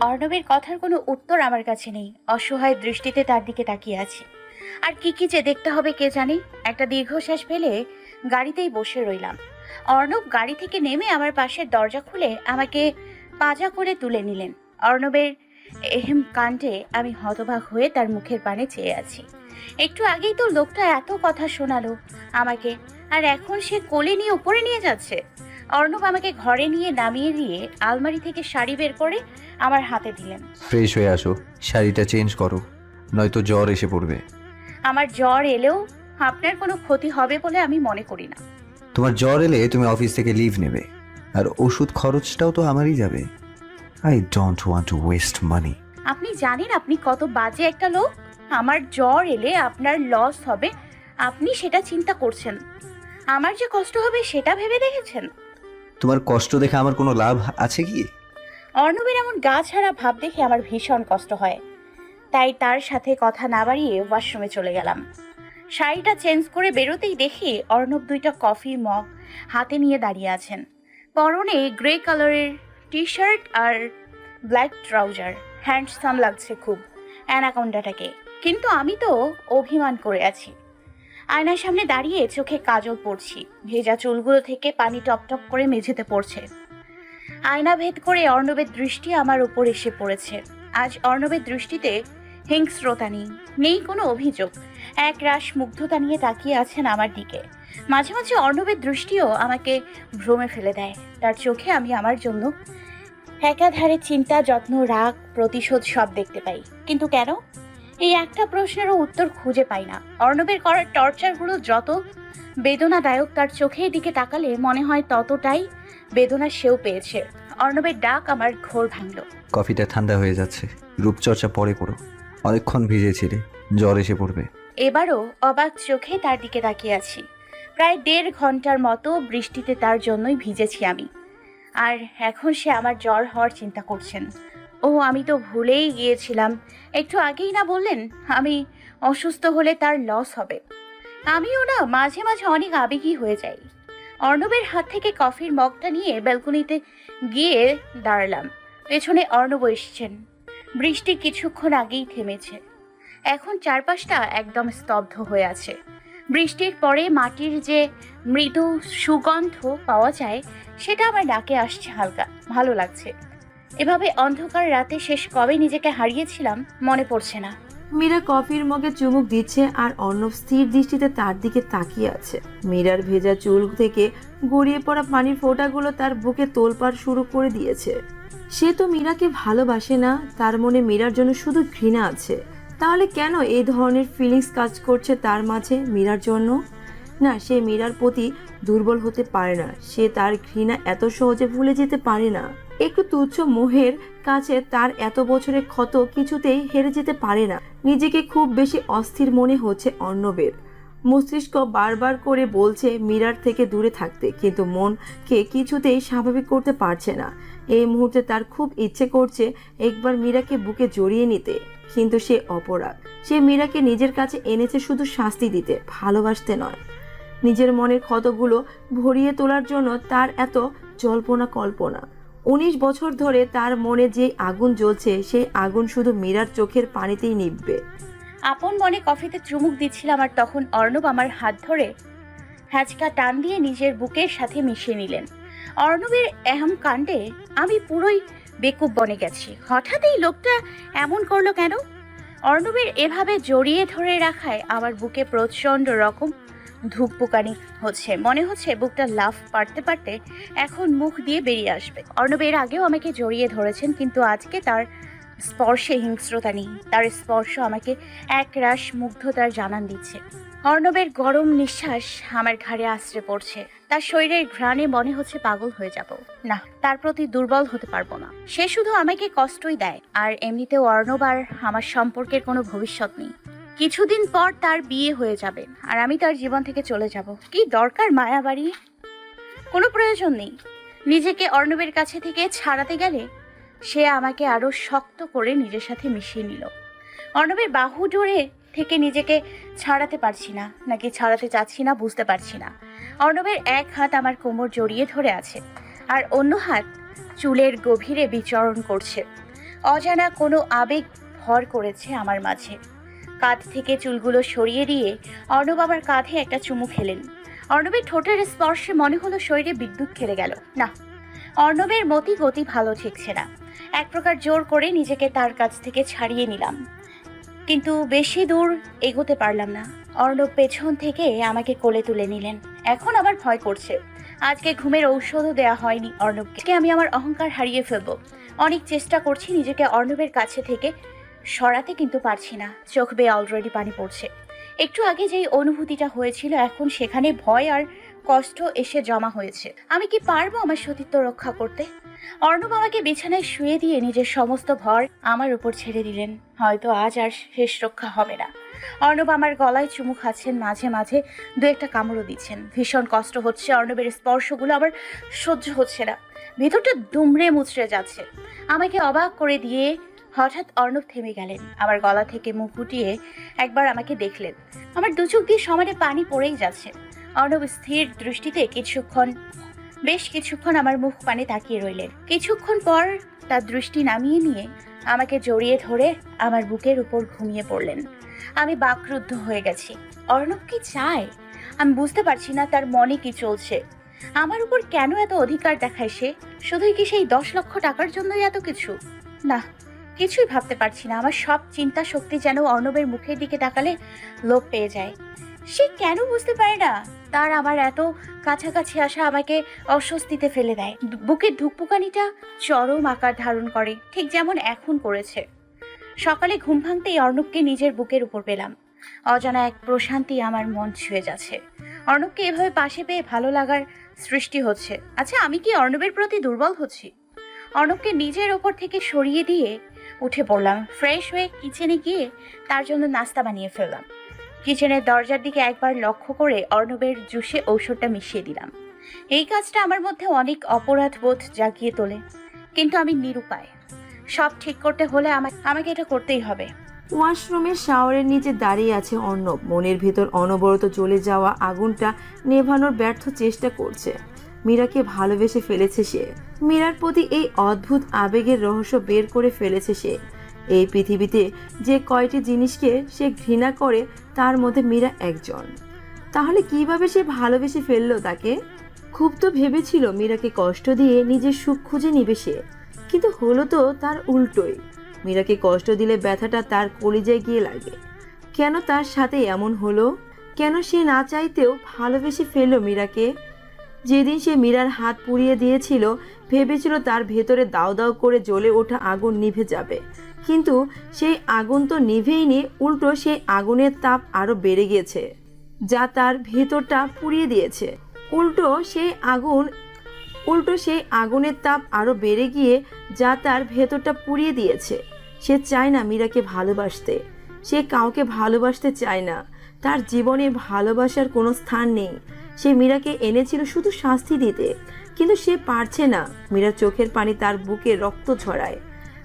অর্ণবের কথার কোনো উত্তর আমার কাছে নেই। অসহায় দৃষ্টিতে তার দিকে তাকিয়ে আছি। আর কি কি যে দেখতে হবে কে জানি? একটা দীর্ঘশ্বাস ফেলে গাড়িতেই বসে রইলাম। অর্ণব গাড়ি থেকে নেমে আমার পাশের দরজা খুলে আমাকে পাজা করে তুলে নিলেন। অর্ণবের এহেম কাণ্ডে আমি হতবাক হয়ে তার মুখের পানে চেয়ে আছি। একটু আগেই তো লোকটা এত কথা শোনালো। আমাকে, আর এখন সে কোলে নিয়ে উপরে নিয়ে যাচ্ছে? অর্ণব আমাকে ঘরে নিয়ে নামিয়ে দিয়ে আলমারি থেকে শাড়ি বের করে আমার হাতে দিলেন। ফ্রেশ হয়ে আসো। শাড়িটা চেঞ্জ করো। নয়তো জ্বর এসে পড়বে। আমার জ্বর এলেও আপনার কোনো ক্ষতি হবে বলে আমি মনে করি না। তোমার জ্বর এলে তুমি অফিস থেকে লিভ নেবে। আর ওষুধ খরচটাও তো আমারই যাবে। I don't want to waste money আপনি জানেন আপনি কত বাজে একটা লোক। আমার জ্বর এলে আপনার লস হবে। আপনি সেটা চিন্তা করছেন। আমার যে কষ্ট হবে সেটা ভেবে দেখেছেন। তোমার কষ্ট দেখে আমার কোনো লাভ আছে কি? অর্ণবের এমন গা ছাড়া ভাব দেখে আমার ভীষণ কষ্ট হয়। তাই তার সাথে কথা না বাড়িয়ে ওয়াশরুমে চলে গেলাম। শাড়িটা চেঞ্জ করে বেরোতেই দেখি অর্ণব দুইটা কফির মগ হাতে নিয়ে দাঁড়িয়ে আছেন। পরনে গ্রে কালারের টি শার্ট আর ব্ল্যাক ট্রাউজার। হ্যান্ডসাম লাগছে খুব অ্যানাকোন্ডাটাকে। কিন্তু আমি তো অভিমান করে আছি। আয়নার সামনে দাঁড়িয়ে চোখে কাজল পড়ছি। ভেজা চুলগুলো থেকে পানি টপটপ করে মেঝেতে পড়ছে। আয়না ভেদ করে অর্ণবের দৃষ্টি আমার উপর এসে পড়েছে। আজ অর্ণবের দৃষ্টিতে হিংস্রতা নেই নেই কোনো অভিযোগ। এক রাশ মুগ্ধতা নিয়ে তাকিয়ে আছেন আমার দিকে। মাঝে মাঝে অর্ণবের দৃষ্টিও আমাকে ভ্রমে ফেলে দেয়। তার চোখে আমি আমার জন্য একাধারে চিন্তা, যত্ন, রাগ, প্রতিশোধ সব দেখতে পাই। কিন্তু কেন? এই একটা প্রশ্নেরও উত্তর খুঁজে পাই না। অর্ণবের করার টর্চারগুলো যত বেদনাদায়ক তার চোখের দিকে তাকালে মনে হয় ততটাই বেদনা সেও পেয়েছে। অর্ণবের ডাক আমার ঘোর ভাঙল। কফিটা ঠান্ডা হয়ে যাচ্ছে। রূপচর্চা পরে করো। অনেকক্ষণ ভিজেছিলে জ্বর এসে পড়বে। এবারও অবাক চোখে তার দিকে তাকিয়ে আছি। প্রায় দেড় ঘণ্টার মতো বৃষ্টিতে তার জন্যই ভিজেছি আমি। আর এখন সে আমার জ্বর হওয়ার চিন্তা করছেন। ও, আমি তো ভুলেই গিয়েছিলাম। একটু আগেই না বললেন, আমি অসুস্থ হলে তার লস হবে। আমিও না, মাঝে মাঝে অনেক আবেগী হয়ে যাই। অর্ণবের হাত থেকে কফির মগটা নিয়ে ব্যালকনিতে গিয়ে দাঁড়ালাম। পেছনে অর্ণব এসছেন। বৃষ্টি কিছুক্ষণ আগেই থেমেছে। এখন চারপাশটা একদম স্তব্ধ হয়ে আছে। বৃষ্টির পরে মাটির যে মৃদু সুগন্ধ পাওয়া যায়, সেটা আমার ডাকে আসছে হালকা। ভালো লাগছে। এভাবে অন্ধকার রাতে শেষ কবে নিজেকে হারিয়েছিলাম মনে পড়ছে না। মীরা কফির মগে চুমুক দিচ্ছে আর অর্ণব স্থির দৃষ্টিতে তার দিকে তাকিয়ে আছে। মীরার ভেজা চুল থেকে গড়িয়ে পড়া পানির ফোঁটাগুলো তার বুকে তোলপাড় শুরু করে দিয়েছে। সে তো মীরাকে ভালোবাসে না, তার মনে মীরার জন্য শুধু ঘৃণা আছে। তাহলে কেন এই ধরনের ফিলিংস কাজ করছে তার মাঝে মীরার জন্য? না, সে মীরার প্রতি দুর্বল হতে পারে না। সে তার ঘৃণা এত সহজে ভুলে যেতে পারে না। একটু তুচ্ছ মোহের কাছে তার এত বছরের ক্ষত কিছুতেই হেরে যেতে পারে না। নিজেকে খুব বেশি অস্থির মনে হচ্ছে অর্ণবের। মস্তিষ্ক বারবার করে বলছে মীরার থেকে দূরে থাকতে, কিন্তু মনকে কিছুতেই স্বাভাবিক করতে পারছে না। এই মুহূর্তে তার খুব ইচ্ছে করছে একবার মীরাকে বুকে জড়িয়ে নিতে, কিন্তু সে অপরাধ। সে মীরাকে নিজের কাছে এনেছে শুধু শাস্তি দিতে, ভালোবাসতে নয়। নিজের মনের ক্ষতগুলো ভরিয়ে তোলার জন্য তার এত জল্পনা কল্পনা উনিশ বছর ধরে তার মনে যে আগুন জ্বলছে সেই আগুন শুধু মীরার চোখের পানিতেই নিববে আপন মনে কফিতে চুমুক দিচ্ছিলাম আর তখন অর্ণব আমার হাত ধরে হ্যাচকা টান দিয়ে নিজের বুকের সাথে মিশিয়ে নিলেন। অর্ণবের এহম কাণ্ডে আমি পুরোই বেকুব বনে গেছি। হঠাৎ এই লোকটা এমন করল কেন? অর্ণবের এভাবে জড়িয়ে ধরে রাখায় আমার বুকে প্রচণ্ড রকম ধুকপুকানি হচ্ছে। মনে হচ্ছে বুকটা লাফ পারতে পারতে এখন মুখ দিয়ে বেরিয়ে আসবে। অর্ণবের আগেও আমাকে জড়িয়ে ধরেছেন, কিন্তু আজকে তার স্পর্শে হিংস্রতা নেই। তার স্পর্শ আমাকে এক রাশ মুগ্ধতার জানান দিচ্ছে। অর্ণবের গরম নিঃশ্বাস আমার ঘাড়ে আশ্রে পড়ছে। তার শরীরের ঘ্রাণে মনে হচ্ছে পাগল হয়ে যাব। না, তার প্রতি দুর্বল হতে পারব না। সে শুধু আমাকে কষ্টই দেয়, আর এমনিতেও অর্ণব আর আমার সম্পর্কের কোনো ভবিষ্যৎ নেই। কিছুদিন পর তার বিয়ে হয়ে যাবে, আর আমি তার জীবন থেকে চলে যাব। কি দরকার মায়া বাড়ি কোনো প্রয়োজন নেই। নিজেকে অর্ণবের কাছে থেকে ছাড়াতে গেলে সে আমাকে আরও শক্ত করে নিজের সাথে মিশিয়ে নিল। অর্ণবের বাহু জোরে থেকে নিজেকে ছাড়াতে পারছি না, নাকি ছাড়াতে চাচ্ছি না বুঝতে পারছি না। অর্ণবের এক হাত আমার কোমর জড়িয়ে ধরে আছে, আর অন্য হাত চুলের গভীরে বিচরণ করছে। অজানা কোনো আবেগ ভর করেছে আমার মাঝে। কাঁধ থেকে চুলগুলো সরিয়ে দিয়ে অর্ণব আবার কাঁধে একটা চুমু খেলেন। অর্ণবের ঠোঁটের স্পর্শে মনে হলো শরীরে বিদ্যুৎ খেলে গেল। না, অর্ণবের মতি গতি ভালো ঠেকছে না। এক প্রকার জোর করে নিজেকে তার কাছ থেকে ছাড়িয়ে নিলাম। কিন্তু বেশি দূর এগোতে পারলাম না। অর্ণব পেছন থেকে আমাকে কোলে তুলে নিলেন। এখন আমার ভয় করছে। আজকে ঘুমের ঔষধও দেয়া হয়নি অর্ণবকে। আমি আমার অহংকার হারিয়ে ফেলব। অনেক চেষ্টা করছি নিজেকে অর্ণবের কাছে থেকে সরাতে কিন্তু পারছি না। চোখ বেয়ে অলরেডি পানি পড়ছে। একটু আগে যেই অনুভূতিটা হয়েছিল, এখন সেখানে ভয় আর কষ্ট এসে জমা হয়েছে। আমি কি পারব আমার সতীত্ব রক্ষা করতে? অর্ণব আমাকে বিছানায় শুয়ে দিয়ে নিজের সমস্ত ভর আমার উপর ছেড়ে দিলেন। হয়তো আজ আর শেষ রক্ষা হবে না। অর্ণব আমার গলায় চুমু খাচ্ছেন, মাঝে মাঝে দু একটা কামড়ও দিচ্ছেন। ভীষণ কষ্ট হচ্ছে, অর্ণবের স্পর্শগুলো আমার সহ্য হচ্ছে না। ভেতরটা দুমড়ে মুচড়ে যাচ্ছে। আমাকে অবাক করে দিয়ে হঠাৎ অর্ণব থেমে গেলেন। আমার গলা থেকে মুখ ফুটিয়ে একবার আমাকে দেখলেন। আমার দু চোখ দিয়ে সমানে পানি পড়েই যাচ্ছে। অর্ণব স্থির দৃষ্টিতে কিছুক্ষণ, বেশ কিছুক্ষণ আমার মুখ পানে তাকিয়ে রইলেন। কিছুক্ষণ পর তার দৃষ্টি নামিয়ে নিয়ে আমাকে জড়িয়ে ধরে আমার বুকের উপর ঘুমিয়ে পড়লেন। আমি বাকরুদ্ধ হয়ে গেছি। অর্ণব কি চায়? আমি বুঝতে পারছি না তার মনে কি চলছে। আমার উপর কেন এত অধিকার দেখায় সে? শুধুই কি সেই দশ লক্ষ টাকার জন্যই এত কিছু? না কিছুই ভাবতে পারছি না। আমার সব চিন্তা শক্তি যেন অর্ণবের মুখের দিকে তাকালে লোভ পেয়ে যায়। সে কেন বুঝতে পারে না? তার আমার এত কাছাকাছি আসা আমাকে অস্বস্তিতে ফেলে দেয়। বুকের ধুকপুকানিটা চরম আকার ধারণ করে, ঠিক যেমন এখন করেছে। সকালে ঘুম ভাঙতেই অর্ণবকে নিজের বুকের উপর পেলাম। অজানা এক প্রশান্তি আমার মন ছুঁয়ে যাচ্ছে। অর্ণবকে এভাবে পাশে পেয়ে ভালো লাগার সৃষ্টি হচ্ছে। আচ্ছা আমি কি অর্ণবের প্রতি দুর্বল হচ্ছি? অর্ণবকে নিজের ওপর থেকে সরিয়ে দিয়ে উঠে পড়লাম ফ্রেশ হয়ে কিচেনে গিয়ে তার জন্য নাস্তা বানিয়ে ফেললাম। কিচেনের দরজার দিকে একবার লক্ষ্য করে অর্ণবের জুসে ঔষধটা মিশিয়ে দিলাম। এই কাজটা আমার মধ্যে অনেক অপরাধ বোধ জাগিয়ে তোলে, কিন্তু আমি নিরুপায়। সব ঠিক করতে হলে আমাকে আমাকে এটা করতেই হবে। ওয়াশরুমের শাওয়ারের নিচে দাঁড়িয়ে আছে অর্ণব। মনের ভেতর অনবরত জ্বলে যাওয়া আগুনটা নেভানোর ব্যর্থ চেষ্টা করছে। মীরাকে ভালোবেসে ফেলেছে সে। মীরার প্রতি এই অদ্ভুত আবেগের রহস্য বের করে ফেলেছে সে। এই পৃথিবীতে যে কয়টি জিনিসকে সে ঘৃণা করে, তার মধ্যে মীরা একজন। তাহলে কীভাবে সে ভালোবেসে ফেলল তাকে? খুব তো ভেবেছিল মীরাকে কষ্ট দিয়ে নিজের সুখ খুঁজে নিবে সে। কিন্তু হলো তো তার উল্টোই। মীরাকে কষ্ট দিলে ব্যথাটা তার কলিজায় গিয়ে লাগে। কেন তার সাথে এমন হলো? কেন সে না চাইতেও ভালোবেসে ফেলল মীরাকে? যেদিন সে মীরার হাত পুড়িয়ে দিয়েছিল, ভেবেছিল তার ভেতরে দাও দাও করে জ্বলে ওঠা আগুন নিভে যাবে। কিন্তু সেই আগুন তো নিভেইনি, উল্টো সেই আগুনের তাপ আরও বেড়ে গিয়েছে, যা তার ভেতরটা পুড়িয়ে দিয়েছে। উল্টো সেই আগুন, উল্টো সেই আগুনের তাপ আরও বেড়ে গিয়ে যা তার ভেতরটা পুড়িয়ে দিয়েছে। সে চায় না মীরাকে ভালোবাসতে। সে কাউকে ভালোবাসতে চায় না। তার জীবনে ভালোবাসার কোনো স্থান নেই। সে মীরাকে এনেছিল শুধু শাস্তি দিতে, কিন্তু সে পারছে না। মীরার চোখের পানি তার বুকে রক্ত ছড়ায়।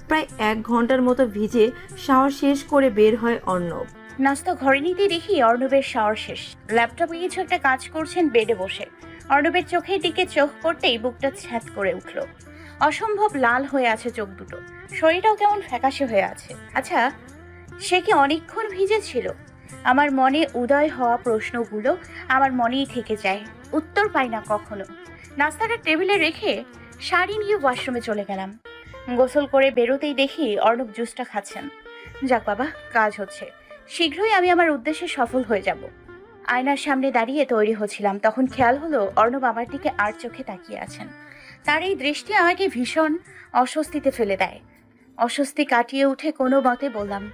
প্রায় এক ঘণ্টার মতো ভিজে শাওয়ার শেষ করে বের হয় অর্ণব। নাস্তা ঘরে নিতে দেখি অর্ণবের শাওয়ার শেষ। ল্যাপটপে কিছু একটা কাজ করছেন বেডে বসে। অর্ণবের চোখের দিকে চোখ পড়তেই বুকটা ছ্যাত করে উঠল। অসম্ভব লাল হয়ে আছে চোখ দুটো। শরীরটাও কেমন ফ্যাকাশে হয়ে আছে। আচ্ছা সে কি অনেকক্ষণ ভিজেছিল? আমার মনে উদয় হওয়া প্রশ্নগুলো আমার মনেই থেকে যায়। উত্তর পাই না কখনো। নাস্তাটা টেবিলে রেখে শাড়ি নিয়ে ওয়াশরুমে চলে গেলাম। গোসল করে বেরোতেই দেখি অর্ণব জুসটা খাচ্ছেন। যাক বাবা, কাজ হচ্ছে। শীঘ্রই আমি আমার উদ্দেশ্যে সফল হয়ে যাব। আয়নার সামনে দাঁড়িয়ে তৈরি হচ্ছিলাম, তখন খেয়াল হলো অর্ণব আমার দিকে আর চোখে তাকিয়ে আছেন। তার এই দৃষ্টি আমাকে ভীষণ অস্বস্তিতে ফেলে দেয়। অস্বস্তি কাটিয়ে উঠে কোনো মতে বললাম